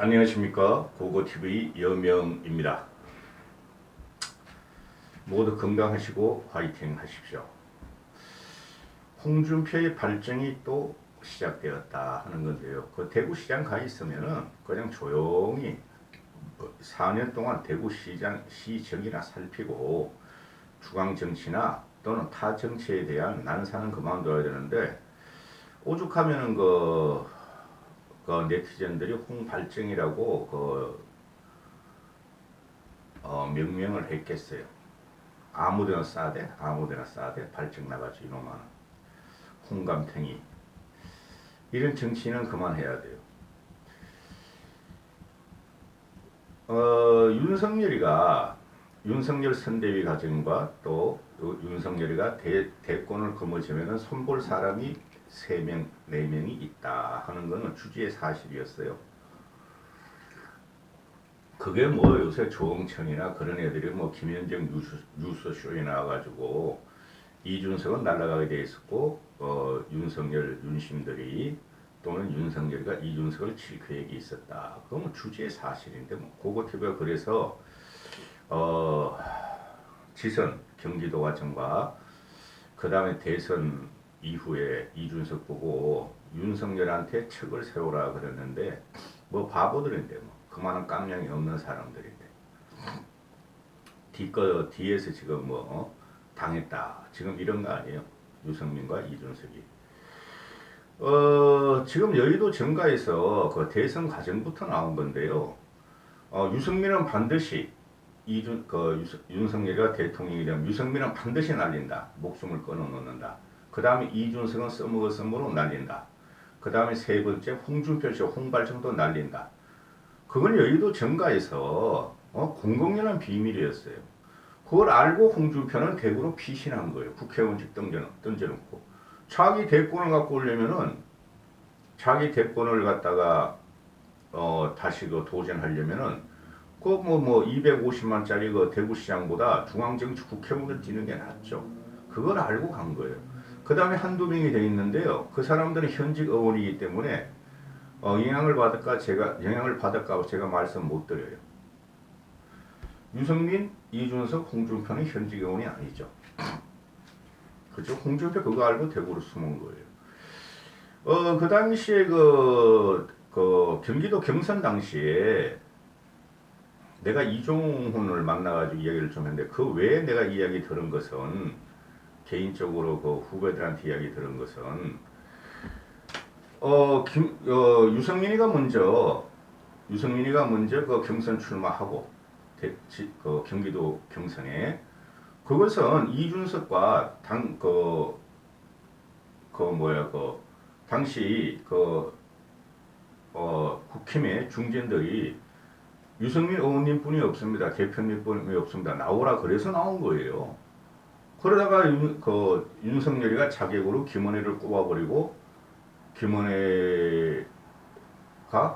안녕하십니까 고고TV 여명입니다. 모두 건강하시고 화이팅 하십시오. 홍준표의 발정이 또 시작되었다 하는 건데요. 그 대구시장 가 있으면은 그냥 조용히 4년 동안 대구시장 시정이나 살피고 중앙 정치나 또는 타 정치에 대한 난사는 그만둬야 되는데 오죽하면은 그, 그 네티즌들이 홍발정이라고 그 어, 명명을 했겠어요. 아무데나 싸대 아무데나 싸대 발정 나가지 이놈아 홍감탱이 이런 정치는 그만해야 돼요. 어, 윤석열이가 윤석열 선대위 과정과 또 윤석열이가 대, 대권을 거머쥐면 손볼 사람이 세 명, 네 명이 있다 하는 거는 주지의 사실이었어요. 그게 뭐 요새 조홍천이나 그런 애들이 뭐 김현정 뉴스, 뉴스쇼에 나와가지고 이준석은 날아가게 돼 있었고 어, 윤석열 윤심들이 또는 윤석열이가 이준석을 칠 계획이 있었다. 그건 뭐 주지의 사실인데 뭐 고고TV가 그래서 어, 지선 경기도 과정과 그 다음에 대선 이후에 이준석 보고 윤석열한테 책을 세우라 그랬는데 뭐 바보들인데 뭐. 그만한 깜냥이 없는 사람들인데. 뒤거 뒤에서 지금 뭐 어? 당했다. 지금 이런 거 아니에요? 유승민과 이준석이. 어 지금 여의도 정가에서 그 대선 과정부터 나온 건데요. 어, 유승민은 반드시 이준 그 윤석열이가 대통령이 되면 유승민은 반드시 날린다. 목숨을 끊어 놓는다 그 다음에 이준석은 써먹으로 날린다 그 다음에 세 번째 홍준표 씨 홍발정도 날린다 그건 여의도 정가에서 어, 공공연한 비밀이었어요. 그걸 알고 홍준표는 대구로 피신한 거예요. 국회의원직 던져, 던져놓고. 자기 대권을 갖고 오려면은 자기 대권을 갖다가 어, 다시 그 도전하려면은 그뭐뭐 250만짜리 그 대구시장보다 중앙정치 국회의원을 뛰는 게 낫죠. 그걸 알고 간 거예요. 그 다음에 한두 명이 돼 있는데요. 그 사람들은 현직 의원이기 때문에 어, 영향을 받을까 제가 영향을 받을까 제가 말씀 못 드려요. 유승민, 이준석, 홍준표는 현직 의원이 아니죠. 그죠? 홍준표 그거 알고 대구로 숨은 거예요. 어, 그 당시에 그, 그 경기도 경선 당시에 내가 이종훈을 만나가지고 이야기를 좀 했는데 그 외에 내가 이야기 들은 것은 개인적으로 그 후배들한테 이야기 들은 것은 어, 김, 어, 유승민이가 먼저 유승민이가 먼저 그 경선 출마하고 대, 지, 그 경기도 경선에 그것은 이준석과 당그 그 뭐야 그 당시 그 어, 국힘의 중진들이 유승민 의원님뿐이 없습니다. 대표님뿐이 없습니다. 나오라 그래서 나온 거예요. 그러다가 윤, 그 윤석열이가 자객으로 김원혜를 꼽아버리고 김원혜가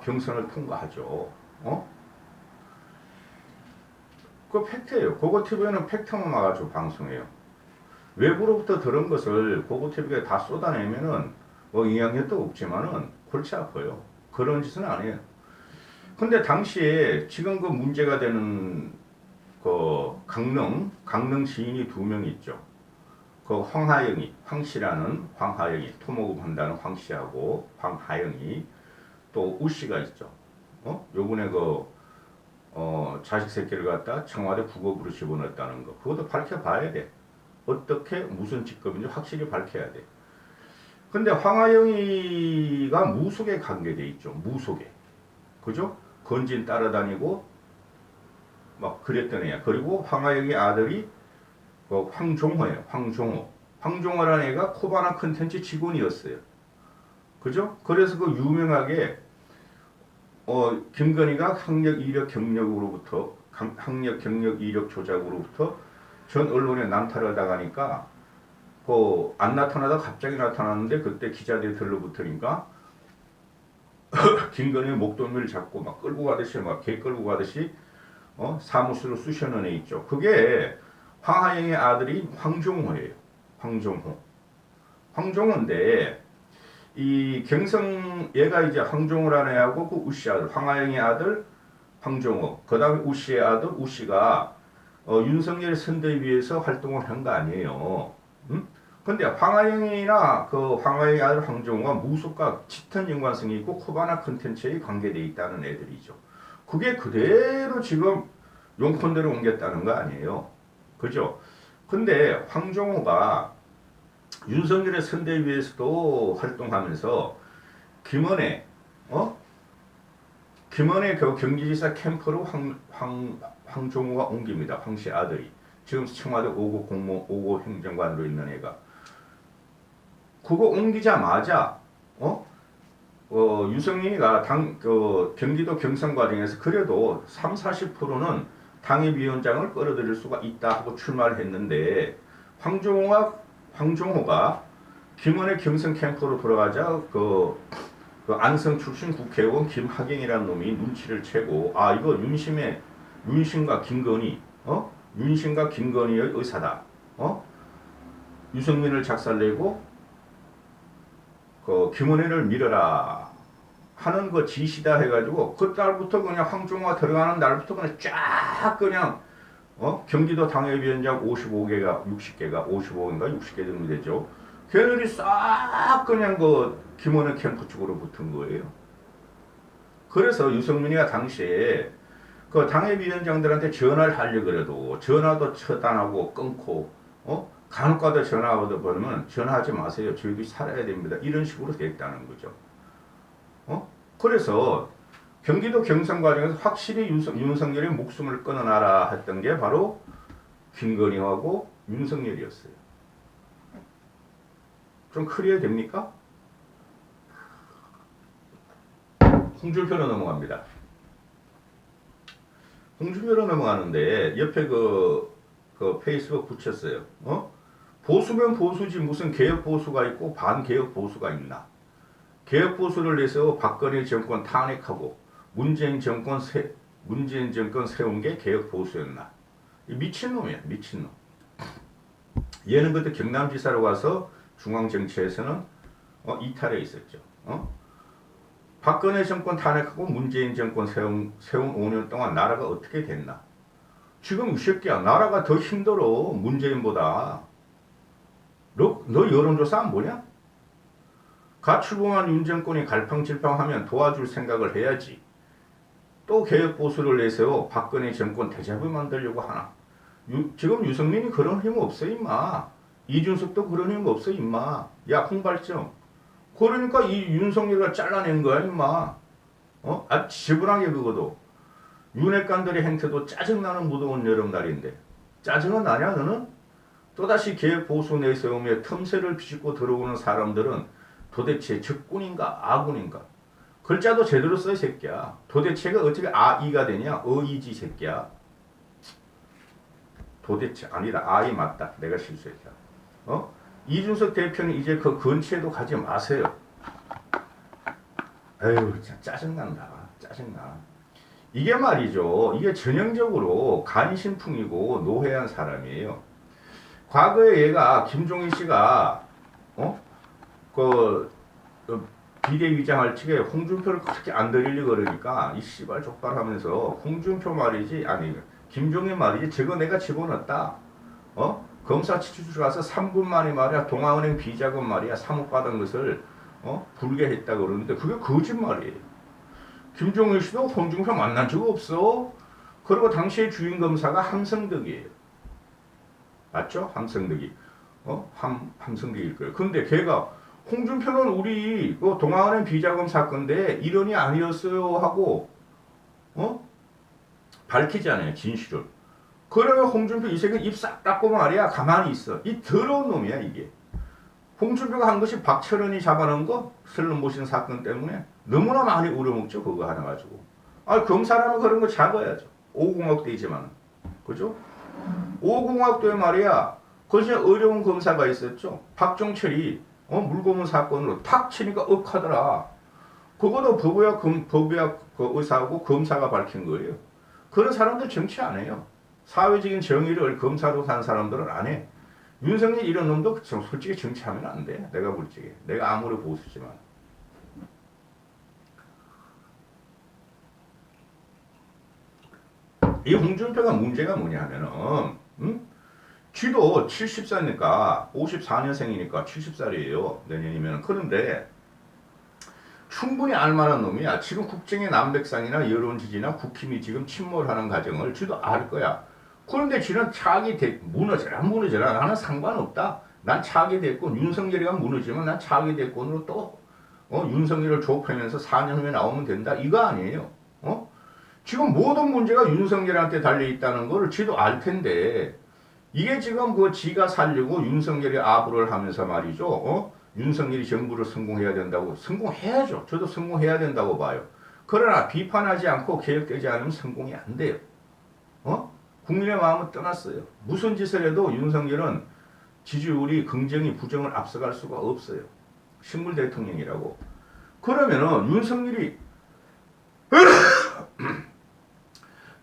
경선을 통과하죠. 어? 그 팩트예요. 고고TV는 팩트만 와가지고 방송해요. 외부로부터 들은 것을 고고TV가 다 쏟아내면은 뭐 영향력도 없지만은 골치 아파요. 그런 짓은 안 해요. 근데 당시에 지금 그 문제가 되는 그 강릉, 강릉 시인이 두명 있죠. 그 황하영이, 황씨라는 황하영이, 토목업 한다는 황씨하고 황하영이 또 우씨가 있죠. 어? 요번에 그, 어, 자식 새끼를 갖다 청와대 국업으로 집어넣었다는 거. 그것도 밝혀봐야 돼. 어떻게, 무슨 직급인지 확실히 밝혀야 돼. 근데 황하영이가 무속에 관계돼 있죠. 무속에. 그죠? 건진 따라다니고 막 그랬던 애야. 그리고 황하영이 아들이 그 황종호예요. 황종호. 황종호라는 애가 코바나 컨텐츠 직원이었어요. 그죠? 그래서 그 유명하게 어 김건희가 학력 이력 경력으로부터 강- 학력 경력 이력 조작으로부터 전 언론에 난타를 당하니까 그 안 나타나다 갑자기 나타났는데 그때 기자들이 들러붙으니까 김건희 목덜미를 잡고 막 끌고 가듯이 막 개 끌고 가듯이 어 사무실로 쑤셔넣은 애 있죠. 그게 황하영의 아들이 황종호예요. 황종호. 황종호인데 이 경성 얘가 이제 황종우라는 애하고 그 우씨 아들 황하영의 아들 황종우 그다음에 우씨의 아들 우씨가 어, 윤석열 선대위에서 활동을 한 거 아니에요. 음? 근데 황하영이나 그 황하영의 아들 황종우가 무속과 짙은 연관성이 있고 코바나 컨텐츠에 관계돼 있다는 애들이죠. 그게 그대로 지금 용건대로 옮겼다는 거 아니에요. 그죠? 근데 황종우가 윤석열의 선대위에서도 활동하면서 김원혜, 어? 김원혜 그 경기지사 캠프로 황, 황, 황종우가 옮깁니다. 황씨 아들이. 지금 청와대 5급 공무 5급 행정관으로 있는 애가. 그거 옮기자마자, 어? 어, 유승민이가 당, 그, 경기도 경선 과정에서 그래도 3, 40%는 당협위원장을 끌어들일 수가 있다 하고 출마를 했는데, 황종호가, 황종호가 김원의 경선 캠프로 돌아가자 그, 그 안성 출신 국회의원 김학영이라는 놈이 눈치를 채고, 아, 이거 윤심의, 윤심과 김건희, 어? 윤심과 김건희의 의사다. 어? 유승민을 작살내고 그 김은혜를 밀어라 하는 거 지시다 해가지고 그 달부터 그냥 황종호가 들어가는 날부터 그냥 쫙 그냥 어 경기도 당협위원장 55개가 60개가 55인가 60개 정도 되죠. 걔들이 싹 그냥 그 김은혜 캠프 쪽으로 붙은 거예요. 그래서 유승민이가 당시에 그 당협위원장들한테 전화를 하려 그래도 전화도 처단하고 끊고 어 간혹가다 전화 받아보면 전화하지 마세요. 저희도 살아야 됩니다. 이런 식으로 됐다는 거죠. 어? 그래서 경기도 경선 과정에서 확실히 윤석, 윤석열의 목숨을 끊어놔라 했던 게 바로 김건희하고 윤석열이었어요. 좀 클리어 됩니까? 홍준표로 넘어갑니다. 홍준표로 넘어가는데 옆에 그, 그 페이스북 붙였어요. 어? 보수면 보수지 무슨 개혁 보수가 있고 반개혁 보수가 있나? 개혁 보수를 내서 박근혜 정권 탄핵하고 문재인 정권 세, 문재인 정권 세운 게 개혁 보수였나? 이 미친놈이야, 미친놈. 얘는 그때 경남지사로 가서 중앙정치에서는 어, 이탈해 있었죠. 어? 박근혜 정권 탄핵하고 문재인 정권 세운, 세운 5년 동안 나라가 어떻게 됐나? 지금 이 새끼야, 나라가 더 힘들어, 문재인보다. 너, 너 여론조사 안 보냐? 가 출범한 윤 정권이 갈팡질팡하면 도와줄 생각을 해야지. 또 개혁 보수를 내세워 박근혜 정권 대잡을 만들려고 하나. 유, 지금 유승민이 그런 힘 없어 임마. 이준석도 그런 힘 없어 임마. 야 홍발점. 그러니까 이 윤석열이가 잘라낸 거야 임마. 어? 아 지분하게 그거도. 윤핵관들의 행태도 짜증나는 무더운 여름날인데 짜증은 나냐 너는? 또다시 개혁 보수 내세우며 틈새를 비집고 들어오는 사람들은 도대체 적군인가 아군인가? 글자도 제대로 써이 새끼야. 도대체가 어떻게 아이가 되냐? 어이지 새끼야. 도대체 아니다. 아이 맞다. 내가 실수했다. 어? 이준석 대표는 이제 그 근처에도 가지 마세요. 에휴, 진짜 짜증난다. 짜증나. 이게 말이죠. 이게 전형적으로 간신풍이고 노회한 사람이에요. 과거에 얘가 김종인 씨가 어? 그, 그 비대위장할 적에 홍준표를 그렇게 안 들이려고 그러니까 이 씨발 족발 하면서 홍준표 말이지 아니 김종인 말이지 저거 내가 집어넣었다. 어? 검사 치추 가서 3분 만에 말이야 동아은행 비자금 말이야 3억 받은 것을 어? 불개했다 그러는데 그게 거짓말이에요. 김종인 씨도 홍준표 만난 적 없어. 그리고 당시의 주인 검사가 함성덕이에요. 맞죠? 함성덕이. 어? 함, 함성덕일 거예요. 근데 걔가 홍준표는 우리 그 동아은행 비자금 사건인데 이런이 아니었어요 하고 어? 밝히잖아요. 진실을. 그러면 홍준표 이 새끼 입싹 닦고 말이야 가만히 있어. 이 더러운 놈이야 이게. 홍준표가 한 것이 박철원이 잡아놓은 거 슬럼 모신 사건 때문에 너무나 많이 우려먹죠 그거 하나 가지고. 아 검사라면 그런 거 잡아야죠. 오공학대이지만 그죠? 오공학도에 말이야 거기에 어려운 검사가 있었죠. 박종철이 어, 물고문 사건으로 탁 치니까 억하더라. 그거도 법의학, 검, 법의학 그 의사하고 검사가 밝힌 거예요. 그런 사람들 정치 안 해요. 사회적인 정의를 검사로 산 사람들은 안 해. 윤석열 이런 놈도 솔직히 정치하면 안 돼. 내가 볼 적에. 내가 아무리 보수지만. 이 홍준표가 문제가 뭐냐면은, 음? 쥐도 70살이니까 54년생이니까 70살이에요. 내년이면 그런데 충분히 알만한 놈이야. 지금 국정의 남백상이나 여론 지지나 국힘이 지금 침몰하는 과정을 쥐도 알 거야. 그런데 쥐는 차기 대 무너져라 안 무너져라. 나는 상관없다. 난 차기 대권 윤석열이가 무너지면 난 차기 대권으로 또 어, 윤석열을 조업하면서 4년 후에 나오면 된다. 이거 아니에요. 어? 지금 모든 문제가 윤석열한테 달려 있다는 걸 지도 알 텐데 이게 지금 그 지가 살려고 윤석열이 아부를 하면서 말이죠. 어? 윤석열이 정부를 성공해야 된다고 성공해야죠. 저도 성공해야 된다고 봐요. 그러나 비판하지 않고 개혁되지 않으면 성공이 안 돼요. 어? 국민의 마음은 떠났어요. 무슨 짓을 해도 윤석열은 지지율이 긍정이 부정을 앞서갈 수가 없어요. 식물 대통령이라고. 그러면은 윤석열이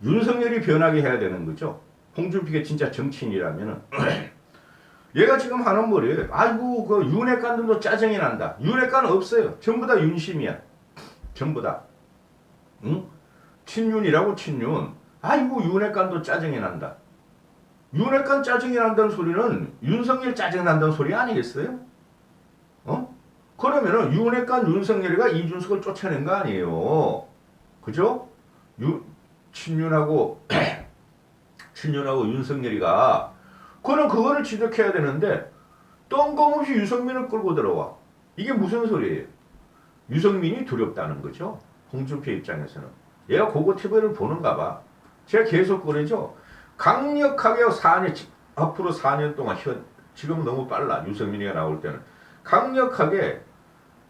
윤석열이 변하게 해야 되는 거죠. 홍준표가 진짜 정치인이라면은 얘가 지금 하는 머리에 아이고 그 윤핵관들도 짜증이 난다. 윤핵관 없어요. 전부 다 윤심이야. 전부 다. 응? 친윤이라고 친윤. 아이고 윤핵관도 짜증이 난다. 윤핵관 짜증이 난다는 소리는 윤석열 짜증 난다는 소리 아니겠어요? 어? 그러면은 윤핵관 윤석열이가 이준석을 쫓아낸 거 아니에요. 그죠? 유, 친윤하고 친윤하고 윤석열이가 그는 그거를 지적해야 되는데 뜬금없이 유승민을 끌고 들어와. 이게 무슨 소리예요? 유승민이 두렵다는 거죠. 홍준표 입장에서는. 얘가 고고 TV를 보는가 봐. 제가 계속 그러죠. 강력하게 4년, 앞으로 4년 동안, 현, 지금 너무 빨라. 유승민이가 나올 때는. 강력하게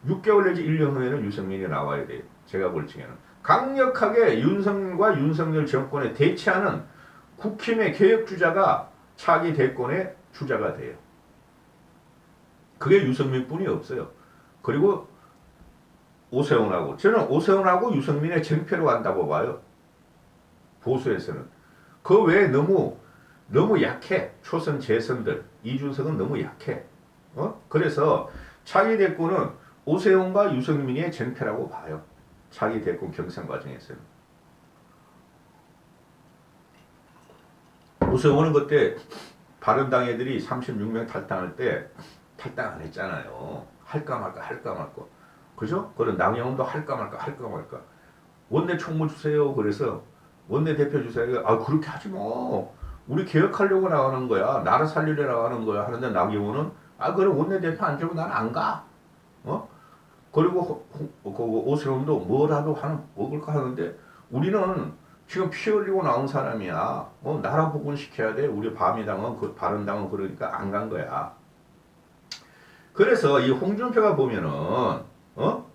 6개월 내지 1년 후에는 유승민이 나와야 돼요. 제가 볼 적에는. 강력하게 윤석열과 윤석열 정권에 대치하는 국힘의 개혁 주자가 차기 대권의 주자가 돼요. 그게 유승민뿐이 없어요. 그리고 오세훈하고 저는 오세훈하고 유승민의 쟁패로 간다고 봐요. 보수에서는 그 외에 너무 너무 약해 초선 재선들 이준석은 너무 약해. 어? 그래서 차기 대권은 오세훈과 유승민의 쟁패라고 봐요. 차기 대권 경선 과정에서는. 오세훈은 그때 바른당 애들이 36명 탈당할 때 탈당 안 했잖아요. 할까 말까 할까 말까. 그죠? 그런 남영훈도 할까 말까 할까 말까. 원내 총무 주세요. 그래서 원내 대표 주세요. 아 그렇게 하지 뭐. 우리 개혁하려고 나가는 거야. 나라 살리려 나가는 거야. 하는데 남영훈은 아 그럼 원내 대표 안 주고 난 안 가. 어? 그리고 그 오세훈도 뭐라도 하는 먹을까 하는데 우리는 지금 피 흘리고 나온 사람이야. 어, 나라 복원 시켜야 돼. 우리 바미당은 그 바른당은 그러니까 안 간 거야. 그래서 이 홍준표가 보면은 어?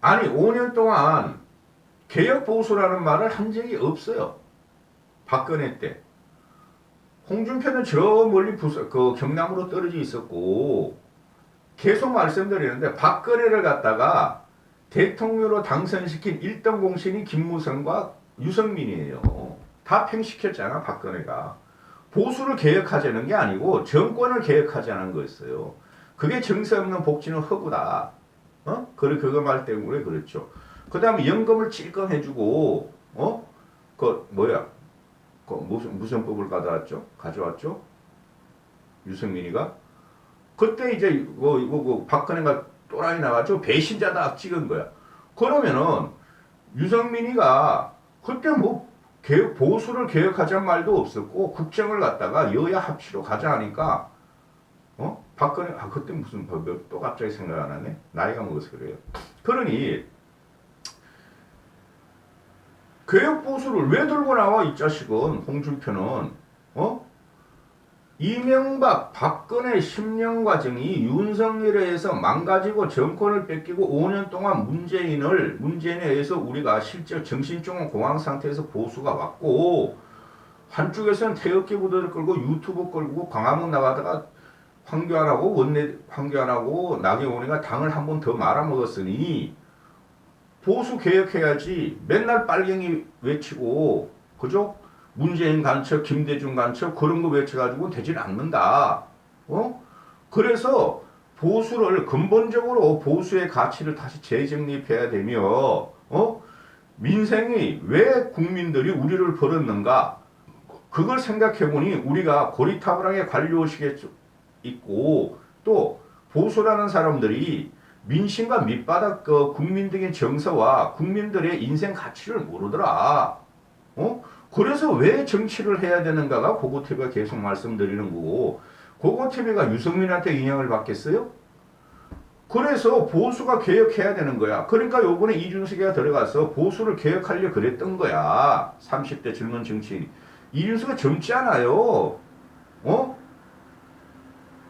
아니 5년 동안 개혁 보수라는 말을 한 적이 없어요. 박근혜 때. 홍준표는 저 멀리 부서 그 경남으로 떨어져 있었고 계속 말씀드리는데 박근혜를 갖다가 대통령으로 당선시킨 1등 공신이 김무성과 유승민이에요. 다 팽시켰잖아 박근혜가. 보수를 개혁하자는 게 아니고 정권을 개혁하자는 거였어요. 그게 정세 없는 복지는 허구다. 어? 그래 그거 말 때문에 그렇죠. 그 다음에 연금을 찔끔해주고 어? 그 뭐야? 그 무슨 무슨 법을 가져왔죠? 가져왔죠? 유승민이가 그때 이제 이거 이거 그 박근혜가 또라이 나왔죠? 배신자다 찍은 거야. 그러면은 유승민이가 그때 뭐 개혁, 보수를 개혁하자는 말도 없었고 국정을 갖다가 여야 합치로 가자 하니까 어 박근혜 아 그때 무슨 법이 또 갑자기 생각 안 나네 나이가 먹어서 그래요. 그러니 개혁 보수를 왜 들고 나와 이 자식은 홍준표는 어 이명박 박근혜 10년 과정이 윤석열에 의해서 망가지고 정권을 뺏기고 5년 동안 문재인을 문재인에 의해서 우리가 실제 정신적 공황 상태에서 보수가 왔고 한쪽에서는 태극기 부대를 끌고 유튜브 끌고 광화문 나가다가 황교안하고 원내 황교안하고 나경원이가 당을 한 번 더 말아먹었으니 보수 개혁해야지 맨날 빨갱이 외치고 그죠? 문재인 간첩, 김대중 간첩 그런 거 외쳐가지고 되질 않는다. 어? 그래서 보수를 근본적으로 보수의 가치를 다시 재정립해야 되며 어? 민생이 왜 국민들이 우리를 버렸는가? 그걸 생각해보니 우리가 고리타분하게 관료의식에 있고 또 보수라는 사람들이 민심과 밑바닥 그 국민적인 정서와 국민들의 인생 가치를 모르더라. 어? 그래서 왜 정치를 해야 되는가가 고고TV가 계속 말씀드리는 거고 고고TV가 유승민한테 인형을 받겠어요? 그래서 보수가 개혁해야 되는 거야. 그러니까 요번에 이준석이가 들어가서 보수를 개혁하려 그랬던 거야. 30대 젊은 정치인. 이준석은 젊지 않아요. 어?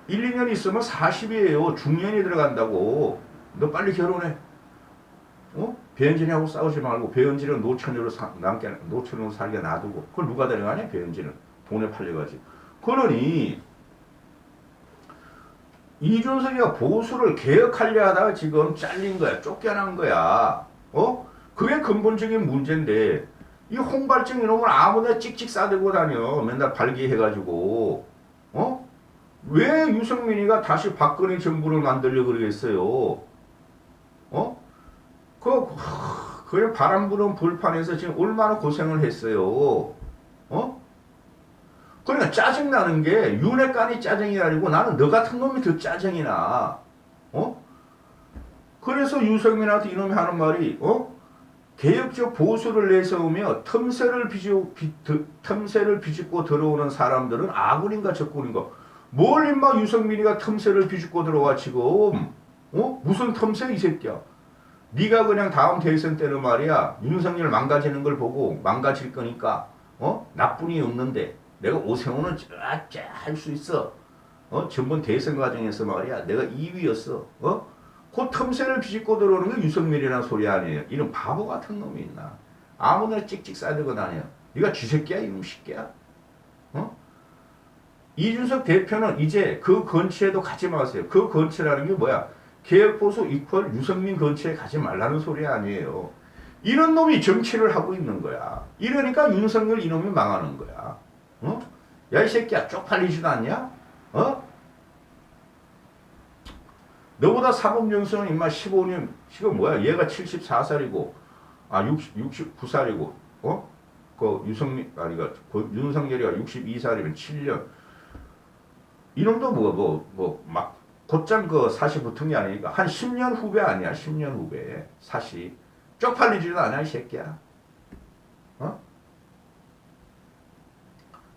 1, 2년 있으면 40이에요. 중년이 들어간다고. 너 빨리 결혼해. 어? 배현진하고 싸우지 말고 배현진은 사, 남게 노처녀로 살게 놔두고 그걸 누가 데려가냐? 배현진은. 돈에 팔려가지고. 그러니 이준석이가 보수를 개혁하려 하다가 지금 잘린 거야. 쫓겨난 거야. 어? 그게 근본적인 문제인데 이 홍발증 이놈을 아무나 찍찍 싸들고 다녀. 맨날 발기해가지고. 어? 왜 유승민이가 다시 박근혜 정부를 만들려 그러겠어요? 어? 그, 그냥 바람 부는 불판에서 지금 얼마나 고생을 했어요. 어? 그러니까 짜증나는 게 윤회간이 짜증이 아니고 나는 너 같은 놈이 더 짜증이 나. 어? 그래서 유석민한테 이놈이 하는 말이, 어? 개혁적 보수를 내세우며 틈새를 비주, 비, 드, 틈새를 비집고 들어오는 사람들은 아군인가 적군인가? 뭘 임마 유석민이가 틈새를 비집고 들어와 지금? 어? 무슨 틈새 이 새끼야? 네가 그냥 다음 대선 때는 말이야 윤석열 망가지는 걸 보고 망가질 거니까 어? 나쁜이 없는데 내가 오세훈은 쫙쫙 할수 있어. 어? 전번 대선 과정에서 말이야 내가 2위였어. 어그 틈새를 비집고 들어오는 게 유석열이라는 소리 아니에요. 이런 바보 같은 놈이 있나? 아무나 찍찍 싸들고 다녀. 네가 쥐새끼야? 이놈 새끼야? 어? 이준석 대표는 이제 그 건치에도 가지 마세요. 그 건치라는 게 뭐야 개혁보수 이퀄 유승민 근처에 가지 말라는 소리 아니에요. 이런 놈이 정치를 하고 있는 거야. 이러니까 윤석열 이놈이 망하는 거야. 어? 야, 이 새끼야, 쪽팔리지도 않냐? 어? 너보다 사법연수는 임마 15년, 지금 뭐야? 얘가 74살이고, 아, 60, 69살이고, 어? 그 유성민, 아니, 그 윤석열이가 62살이면 7년. 이놈도 뭐, 뭐, 뭐, 막, 곧장 그 사시 붙은 게 아니니까 한 10년 후배 아니야 10년 후배. 사시. 쪽팔리지도 않아 이 새끼야. 어?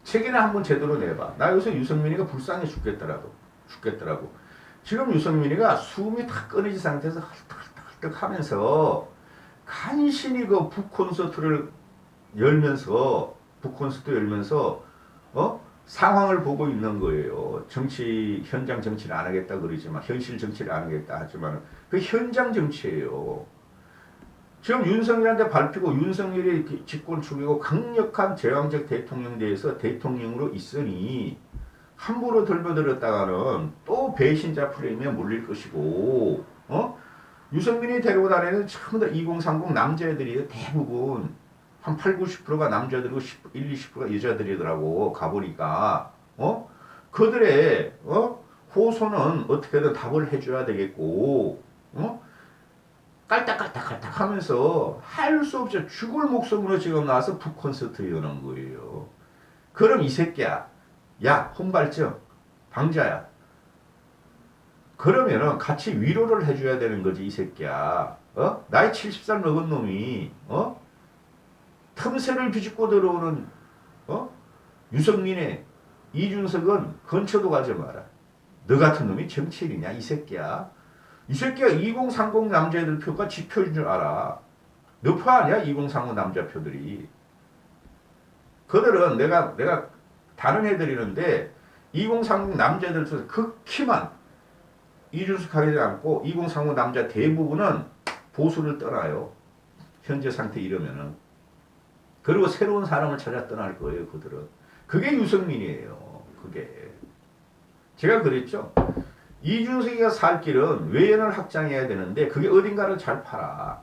책이나 한번 제대로 내봐. 나 요새 유승민이가 불쌍해 죽겠더라도 죽겠더라고. 지금 유승민이가 숨이 다 끊어진 상태에서 헐떡헐떡 하면서 간신히 그 북콘서트를 열면서 북콘서트 열면서 어? 상황을 보고 있는 거예요. 정치 현장 정치를 안 하겠다 그러지만 현실 정치를 안 하겠다 하지만 그 현장 정치예요. 지금 윤석열한테 밟히고 윤석열이 집권 중이고 강력한 제왕적 대통령 대해서 대통령으로 있으니 함부로 들벼들었다가는 또 배신자 프레임에 몰릴 것이고 어? 유승민이 데리고 다니는 전부 다 2030 남자애들이 대부분 한 8, 90%가 남자들이고 10, 1, 20%가 여자들이더라고 가보니까. 어? 그들의 어? 호소는 어떻게든 답을 해줘야 되겠고 어? 깔딱깔딱깔딱 하면서 할 수 없이 죽을 목숨으로 지금 나와서 북콘서트 여는 거예요. 그럼 이 새끼야 야 혼발증 방자야. 그러면은 같이 위로를 해줘야 되는 거지 이 새끼야. 어? 나이 70살 먹은 놈이 어 틈새를 비집고 들어오는 어? 유승민의 이준석은 근처도 가지 마라. 너 같은 놈이 정치인이냐 이 새끼야. 이 새끼가 2030 남자애들 표가 지표인 줄 알아. 너표 아니야 2030 남자 표들이. 그들은 내가 내가 다른 애들이는데 2030 남자들 중에서 극히만 이준석 하지 않고 2030 남자 대부분은 보수를 떠나요. 현재 상태 이러면은. 그리고 새로운 사람을 찾아 떠날 거예요, 그들은. 그게 유승민이에요. 그게. 제가 그랬죠. 이준석이가 살 길은 외연을 확장해야 되는데 그게 어딘가를 잘 팔아.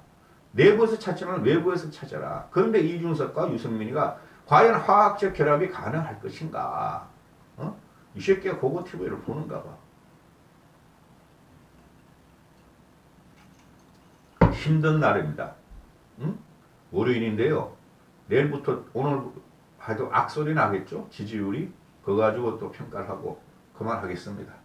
내부에서 찾지만 외부에서 찾아라. 그런데 이준석과 유승민이가 과연 화학적 결합이 가능할 것인가? 어? 이 새끼가 고고 TV를 보는가 봐. 힘든 날입니다. 응? 월요일인데요. 내일부터 오늘 하도 악소리 나겠죠? 지지율이 그거 가지고 또 평가를 하고 그만하겠습니다.